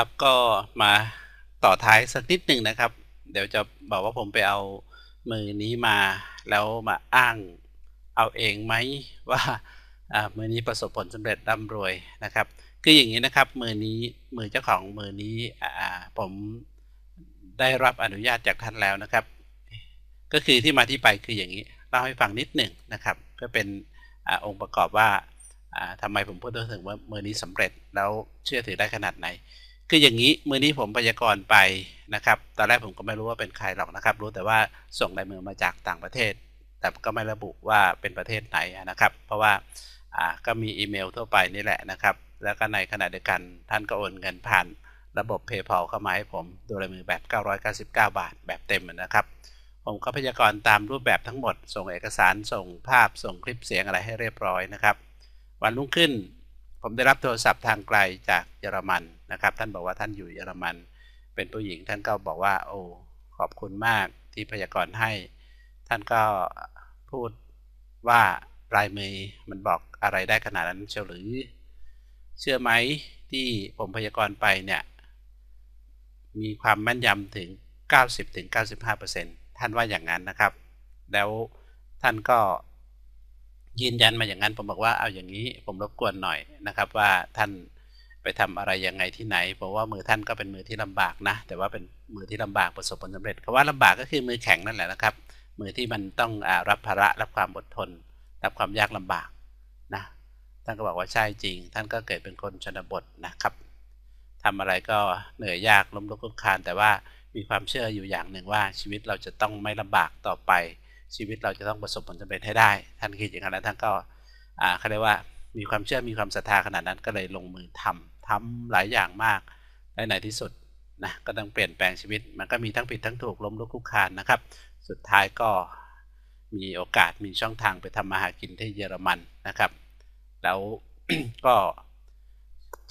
ครับก็มาต่อท้ายสักนิดหนึ่งนะครับ เดี๋ยวจะบอกว่าผมไปเอามือนี้มา แล้วมาอ้างเอาเองไหมว่ามือนี้ประสบผลสำเร็จร่ำรวยนะครับ คืออย่างนี้นะครับมือนี้มือเจ้าของมือนี้ผมได้รับอนุญาตจากท่านแล้วนะครับ ก็คือที่มาที่ไปคืออย่างนี้เล่าให้ฟังนิดหนึ่งนะครับก็เป็นอองค์ประกอบว่าทำไมผมพูดถึงว่ามือนี้สำเร็จแล้วเชื่อถือได้ขนาดไหน คืออย่างนี้มือนี้ผมพยากรณ์ไปนะครับตอนแรกผมก็ไม่รู้ว่าเป็นใครหรอกนะครับ รู้แต่ว่าส่งลายมือมาจากต่างประเทศ แต่ก็ไม่ระบุว่าเป็นประเทศไหนนะครับ เพราะว่าก็มีอีเมลทั่วไปนี่แหละนะครับ แล้วก็ในขณะเดียวกันท่านก็โอนเงินผ่านระบบ PayPal เข้ามาให้ผมโดยลายมือแบบ 999 บาท แบบเต็มนะครับ ผมก็พยากรณ์ตามรูปแบบทั้งหมด ส่งเอกสารส่งภาพส่งคลิปเสียงอะไรให้เรียบร้อยนะครับ วันรุ่งขึ้น ผมได้รับโทรศัพท์ทางไกลจากเยอรมันนะครับ ท่านบอกว่าท่านอยู่เยอรมัน เป็นผู้หญิงท่านก็บอกว่า โอ้ขอบคุณมากที่พยากรณ์ให้ ท่านก็พูดว่าปลายมือมันบอกอะไรได้ขนาดนั้นเชียวหรือ เชื่อไหมที่ผมพยากรณ์ไปเนี่ย มีความแม่นยำถึง 90-95%ท่านว่าอย่างนั้นนะครับ แล้วท่านก็ ยืนยันมาอย่างนั้นผมบอกว่าเอาอย่างนี้ผมรบกวนหน่อยนะครับ ว่าท่านไปทำอะไรยังไงที่ไหนเพราะว่ามือท่านก็เป็นมือที่ลำบากนะ แต่ว่าเป็นมือที่ลำบากประสบผลสำเร็จคำว่าลำบากก็คือมือแข็งนั่นแหละนะครับ มือที่มันต้องอรับภาระรับความอดทน รับความยากลำบากนะท่านก็บอกว่าใช่จริง ท่านก็เกิดเป็นคนชนบทนะครับทำอะไรก็เหนื่อยยากล้มลุกคลุกคลานแต่ว่ามีความเชื่ออยู่อย่างหนึ่งว่าชีวิตเราจะต้องไม่ลำบากต่อไป ชีวิตเราจะต้องประสบผลสำเร็จให้ได้ ท่านคิดอย่างนั้นแล้วท่านก็เขาเรียกว่ามีความเชื่อมีความศรัทธาขนาดนั้นก็เลยลงมือทำทำหลายอย่างมากและในที่สุดนะก็ต้องเปลี่ยนแปลงชีวิต มันก็มีทั้งผิดทั้งถูกล้มลุกคุกคานนะครับ สุดท้ายก็มีโอกาสมีช่องทางไปทำมาหากินที่เยอรมันนะครับ แล้วก็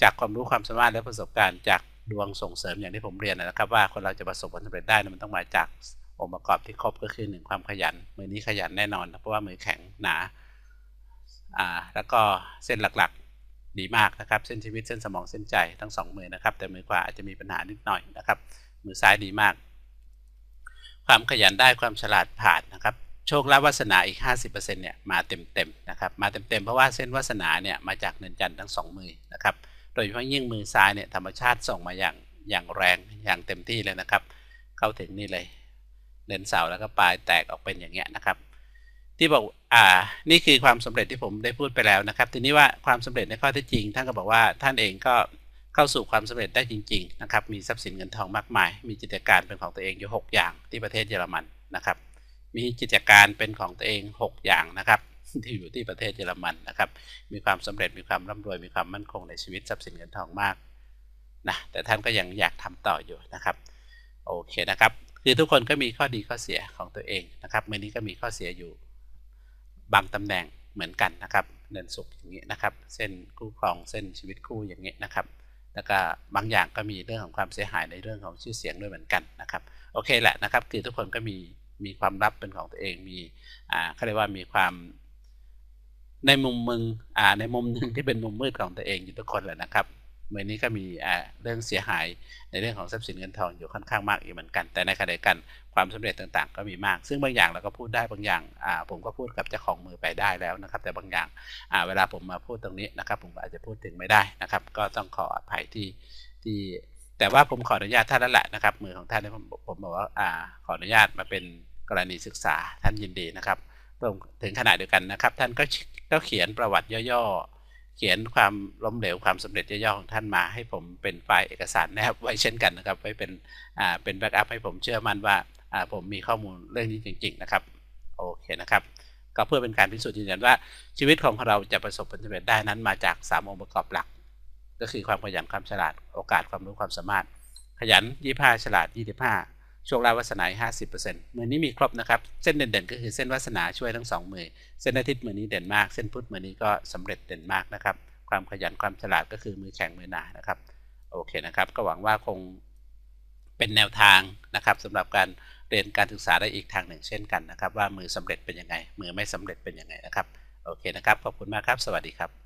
จากความรู้ความสามารถและประสบการณ์จากดวงส่งเสริมอย่างที่ผมเรียนนะครับ ว่าคนเราจะประสบผลสำเร็จได้มันต้องมาจาก องค์ประกอบที่ครบก็คือหนึ่งความขยัน มือนี้ขยันแน่นอน เพราะว่ามือแข็งหนาอ่าแล้วก็เส้นหลักๆดีมากนะครับ เส้นชีวิตเส้นสมองเส้นใจทั้งสองมือนะครับ แต่มือขวาอาจจะมีปัญหานิดหน่อยนะครับ มือซ้ายดีมาก ความขยันได้ความฉลาดผ่านนะครับ โชคลาภวาสนาอีก 50%เนี่ยมาเต็มๆนะครับ มาเต็มๆเพราะว่าเส้นวาสนาเนี่ยมาจากเนินจันทร์ทั้งสองมือนะครับ โดยเฉพาะยิ่งมือซ้ายเนี่ยธรรมชาติส่งมาอย่างอย่างแรงอย่างเต็มที่เลยนะครับ เข้าถึงนี่เลย เดินเสาแล้วก็ปลายแตกออกเป็นอย่างเงี้ยนะครับที่บอกอ่านี่คือความสำเร็จที่ผมได้พูดไปแล้วนะครับ ทีนี้ว่าความสำเร็จในข้อที่จริง ท่านก็บอกว่าท่านเองก็เข้าสู่ความสำเร็จได้จริง ๆ นะครับ มีทรัพย์สินเงินทองมากมาย มีกิจการเป็นของตัวเองอยู่ 6 อย่างที่ประเทศเยอรมันนะครับ มีกิจการเป็นของตัวเอง 6 อย่างนะครับ ที่อยู่ที่ประเทศเยอรมันนะครับ มีความสำเร็จมีความร่ำรวยมีความมั่นคงในชีวิตทรัพย์สินเงินทองมากนะแต่ท่านก็ยังอยากทำต่ออยู่นะครับโอเคนะครับ คือทุกคนก็มีข้อดีข้อเสียของตัวเองนะครับเมื่อนี้ก็มีข้อเสียอยู่บางตำแหน่งเหมือนกันนะครับเดินสุขอย่างนี้นะครับ เส้นคู่ครองเส้นชีวิตคู่อย่างนี้นะครับ แล้วก็บางอย่างก็มีเรื่องของความเสียหายในเรื่องของชื่อเสียงด้วยเหมือนกันนะครับโอเคแหละนะครับ คือทุกคนก็มีมีความลับเป็นของตัวเองมีอ่าเขาเรียกว่ามีความในมุมมึงอ่าในมุมหนึ่งที่เป็นมุมมืดของตัวเองอยู่ทุกคนแหละนะครับ เมื่อนี้ก็มีเรื่องเสียหายในเรื่องของทรัพย์สินเงินทองอยู่ค่อนข้างมากอีกเหมือนกัน แต่ในขณะเดียวกันความสำเร็จต่างๆ ก็มีมาก ซึ่งบางอย่างเราก็พูดได้บางอย่างผมก็พูดกับเจ้าของมือไปได้แล้วนะครับ แต่บางอย่างเวลาผมมาพูดตรงนี้นะครับ ผมอาจจะพูดถึงไม่ได้นะครับ ก็ต้องขออภัยที่ที่แต่ว่าผมขออนุญาตท่านแล้วแหละนะครับ มือของท่านผมผมบอกว่าขออนุญาตมาเป็นกรณีศึกษาท่านยินดีนะครับรวมถึงขนาดเดียวกันนะครับ ท่านก็ก็เขียนประวัติย่อๆ เขียนความล้มเหลวความสำเร็จย่อๆของท่านมา ให้ผมเป็นไฟล์เอกสารนะครับไว้เช่นกันนะครับไว้เป็นอ่าเป็นแบ็กอัพให้ผมเชื่อมั่นว่าอ่าผมมีข้อมูลเรื่องนี้จริง ๆ นะครับโอเคนะครับก็เพื่อเป็นการพิสูจน์ยืนยันว่าชีวิตของเราจะประสบผลสำเร็จได้นั้นมาจาก 3 องค์ประกอบหลัก ก็คือความขยันความฉลาดโอกาสความรู้ความสามารถ ขยัน 25 ฉลาด 25 โชคลาภวาสนาห้าสิบเปอร์เซ็นต์มือนี้มีครบนะครับ เส้นเด่นๆ ก็คือเส้นวาสนาช่วยทั้งสองมือ เส้นอาทิตย์มือนี้เด่นมาก เส้นพุธมือนี้ก็สำเร็จเด่นมากนะครับ ความขยันความฉลาดก็คือมือแข็งมือหนานะครับ โอเคนะครับ ก็หวังว่าคงเป็นแนวทางนะครับสำหรับการเรียนการศึกษาได้อีกทางหนึ่งเช่นกันนะครับ ว่ามือสำเร็จเป็นยังไง มือไม่สำเร็จเป็นยังไงนะครับ โอเคนะครับ ขอบคุณมากครับ สวัสดีครับ